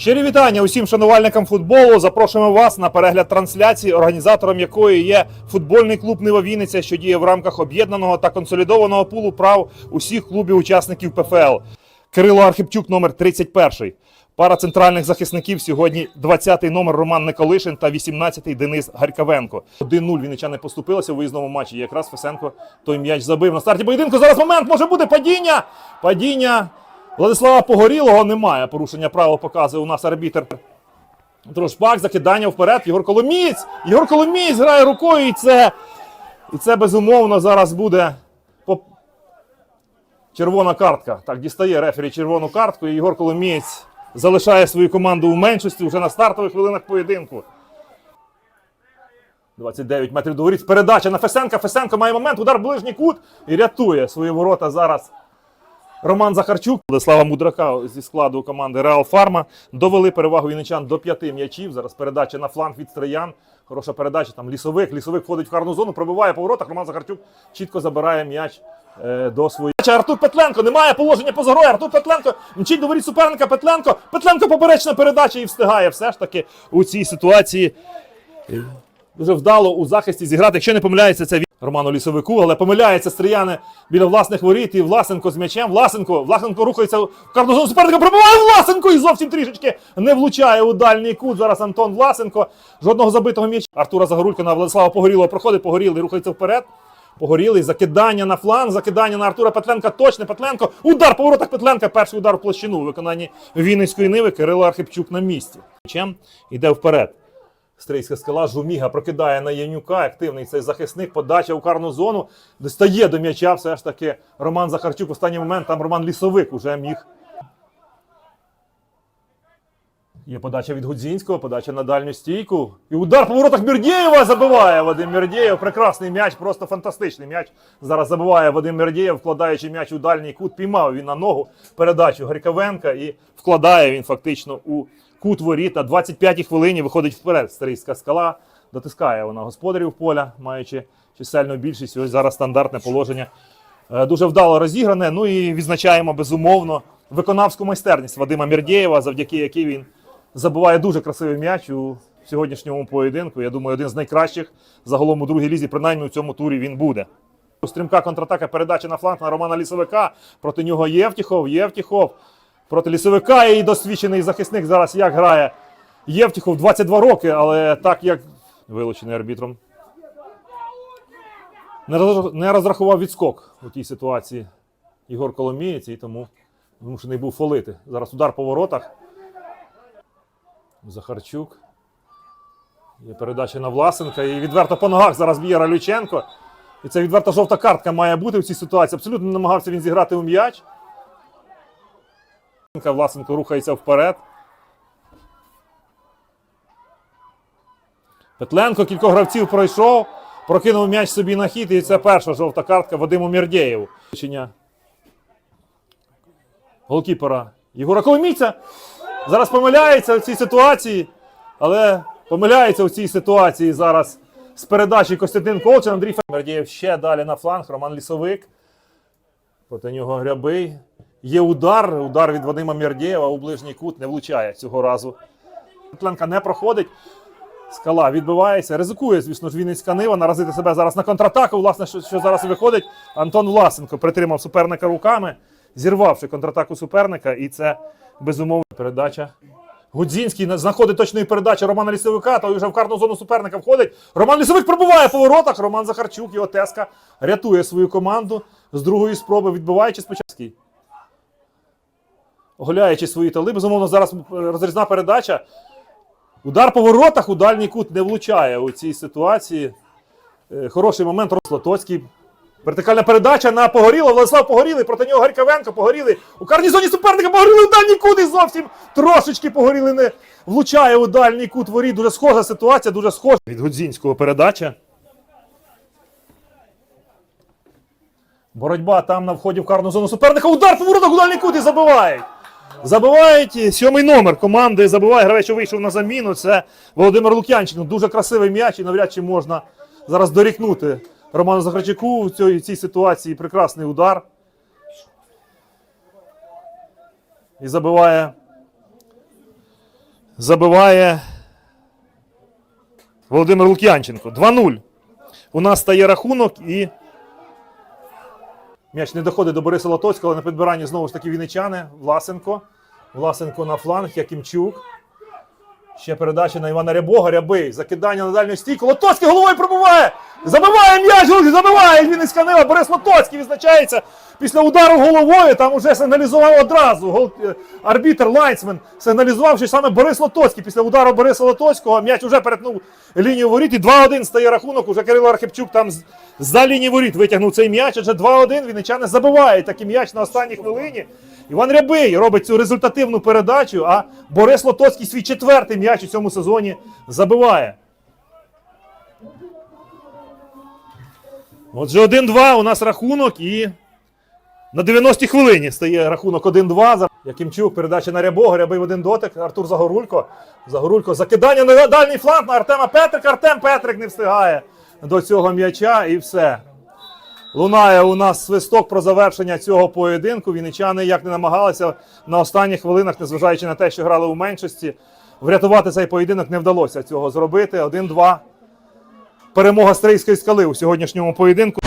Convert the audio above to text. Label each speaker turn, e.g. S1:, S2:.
S1: Щирі вітання усім шанувальникам футболу. Запрошуємо вас на перегляд трансляції, організатором якої є футбольний клуб Нива що діє в рамках об'єднаного та консолідованого пулу прав усіх клубів-учасників ПФЛ. Кирило Архипчук, номер 31. Пара центральних захисників сьогодні 20-й номер Роман Николишин та 18-й Денис Гарькавенко. 1-0 вінничани поступилися у виїзному матчі. Якраз Фесенко той м'яч забив. На старті поєдинку зараз момент може бути падіння. Падіння. Владислава Погорілого немає. Порушення правил показує у нас арбітр. Трошпак, закидання вперед. Єгор Коломієць. Єгор Коломієць грає рукою, і це, і це безумовно зараз буде червона картка. Так, дістає рефері червону картку. І Єгор Коломієць залишає свою команду у меншості вже на стартових хвилинах поєдинку. 29 метрів до воріт. Передача на Фесенка. Фесенко має момент. Удар в ближній кут і рятує свої ворота зараз. Роман Захарчук, Владислава Мудрака зі складу команди Реал Фарма довели перевагу вінничан до п'яти м'ячів. Зараз передача на фланг від Стриян. Хороша передача. Там лісовик. Лісовик входить в карну зону, пробиває по воротах. Роман Захарчук чітко забирає м'яч е, до своєї. Артур Петленко немає положення поза грою. Артур Петленко мчить до воріт суперника. Петленко. Петленко поперечна передача і встигає все ж таки у цій ситуації дуже вдало у захисті зіграти. Якщо не помиляється, це від Роману Лісовику, але помиляється Стрияни біля власних воріт. І Власенко з м'ячем. Власенко, Власенко рухається в карну зону суперника. Пробиває Власенко і зовсім трішечки не влучає у дальній кут. Зараз Антон Власенко. Жодного забитого м'яча. Артура Загорулька на Владислава Погорілого проходить. Погорілий рухається вперед. Погорілий, закидання на фланг, закидання на Артура Петленка. Точне Петленко. Удар по воротах Петленка. Перший удар в площину у виконанні Вінницької ниви. Кирило Архипчук на місці. Чим іде вперед. Стрийська скала Жуміга прокидає на Янюка. Активний цей захисник. Подача у карну зону. Достає до м'яча. Все ж таки Роман Захарчук. Останній момент там Роман Лісовик уже міг. Є подача від Гудзінського, подача на дальню стійку. І удар по воротах Мердєєва забиває Вадим Мердєєв. Прекрасний м'яч, просто фантастичний м'яч. Зараз забиває Вадим Мердєєв, вкладаючи м'яч у дальній кут. Піймав він на ногу передачу Гарьковенка і вкладає він фактично у кут воріт. На 25-й хвилині виходить вперед Стрийська скала. Дотискає вона господарів поля, маючи чисельну більшість. Ось зараз стандартне положення. Е, Дуже вдало розігране. Ну і відзначаємо безумовно виконавську майстерність Вадима Мердєєва, завдяки якій він забиває дуже красивий м'яч у сьогоднішньому поєдинку. Я думаю, один з найкращих загалом у другій лізі, принаймні у цьому турі він буде. Стрімка контратака передача на фланг на Романа Лісовика. Проти нього Євтіхов. Євтіхов проти Лісовика і досвідчений захисник зараз як грає. Євтіхов 22 роки, але так як вилучений арбітром. Не Не розрахував відскок у тій ситуації Ігор Коломієць і тому змушений був фолити. Зараз удар по воротах. Захарчук. Є передача на Власенка. І відверто по ногах зараз б'є Ралюченко. І це відверта жовта картка має бути в цій ситуації. Абсолютно не намагався він зіграти у м'яч. Власенко рухається вперед. Петленко кількох гравців пройшов, прокинув м'яч собі на хід, і це перша жовта картка Вадиму Мірдєєву. Голкіпера Єгора Коломійця. Зараз помиляється в цій ситуації, але помиляється в цій ситуації зараз з передачі Костянтин Колчин, Андрій Мердєєв ще далі на фланг, Роман Лісовик. Проти нього Грябий. Є удар, удар від Вадима Мердєєва у ближній кут не влучає цього разу. Петленка не проходить. Скала відбивається, ризикує, звісно ж, Вінницька Нива наразити себе зараз на контратаку. Власне, що, що зараз виходить. Антон Власенко притримав суперника руками, зірвавши контратаку суперника, і це безумовно передача. Гудзінський знаходить точної передачі Романа Лісовика, той вже в карну зону суперника входить. Роман Лісовик пробиває по воротах. Роман Захарчук, його теска рятує свою команду з другої спроби, відбиваючи спочатку. Оголяючи свої тали, безумовно, зараз е, розрізна передача. Удар по воротах у дальній кут не влучає у цій ситуації. Е, Хороший момент. Рослотоцький. Вертикальна передача на Погоріло. Владислав Погорілий. Проти нього Гарьковенко. Погорілий. У карній зоні суперника Погорілий у дальній кут і зовсім трошечки Погорілий не влучає у дальній кут воріт. Дуже схожа ситуація, дуже схожа. Від Гудзінського передача. Боротьба там на вході в карну зону суперника. Удар по воротах у дальній кут і забивають. Забивають сьомий номер команди. Забиває гравець, що вийшов на заміну. Це Володимир Лук'янченко. Дуже красивий м'яч і навряд чи можна зараз дорікнути Роману Захарчуку в цій, цій ситуації. Прекрасний удар. І забиває Забиває Володимир Лук'янченко. 2-0. У нас стає рахунок і. М'яч не доходить до Бориса Лотоцького, але на підбиранні знову ж таки вінничани. Власенко. Власенко на фланг, Якимчук. Ще передача на Івана Рябога. Рябий. Закидання на дальню стійку. Лотоцький головою пробиває! Забиває м'яч! Забиває! Вінницька Нива. Борис Лотоцький відзначається після удару головою. Там уже сигналізував одразу. Е, Арбітер Лайнсмен сигналізував, що саме Борис Лотоцький. Після удару Бориса Лотоцького м'яч уже перетнув лінію воріт. І 2-1 стає рахунок. Уже Кирило Архипчук там за лінії воріт витягнув цей м'яч. Адже 2-1 вінничани забивають такий м'яч на останній хвилині. Іван Рябий робить цю результативну передачу, а Борис Лотоцький свій четвертий м'яч у цьому сезоні забиває. Отже, 1-2 у нас рахунок і на 90-й хвилині стає рахунок 1-2. Якимчук, передача на Рябого, Рябий в один дотик. Артур Загорулько. Загорулько закидання на дальній фланг на Артема Петрика. Артем Петрик не встигає до цього м'яча і все. Лунає у нас свисток про завершення цього поєдинку. Вінничани як не намагалися на останніх хвилинах, незважаючи на те, що грали у меншості, врятувати цей поєдинок не вдалося цього зробити. 1-2. Перемога стрийської скали у сьогоднішньому поєдинку.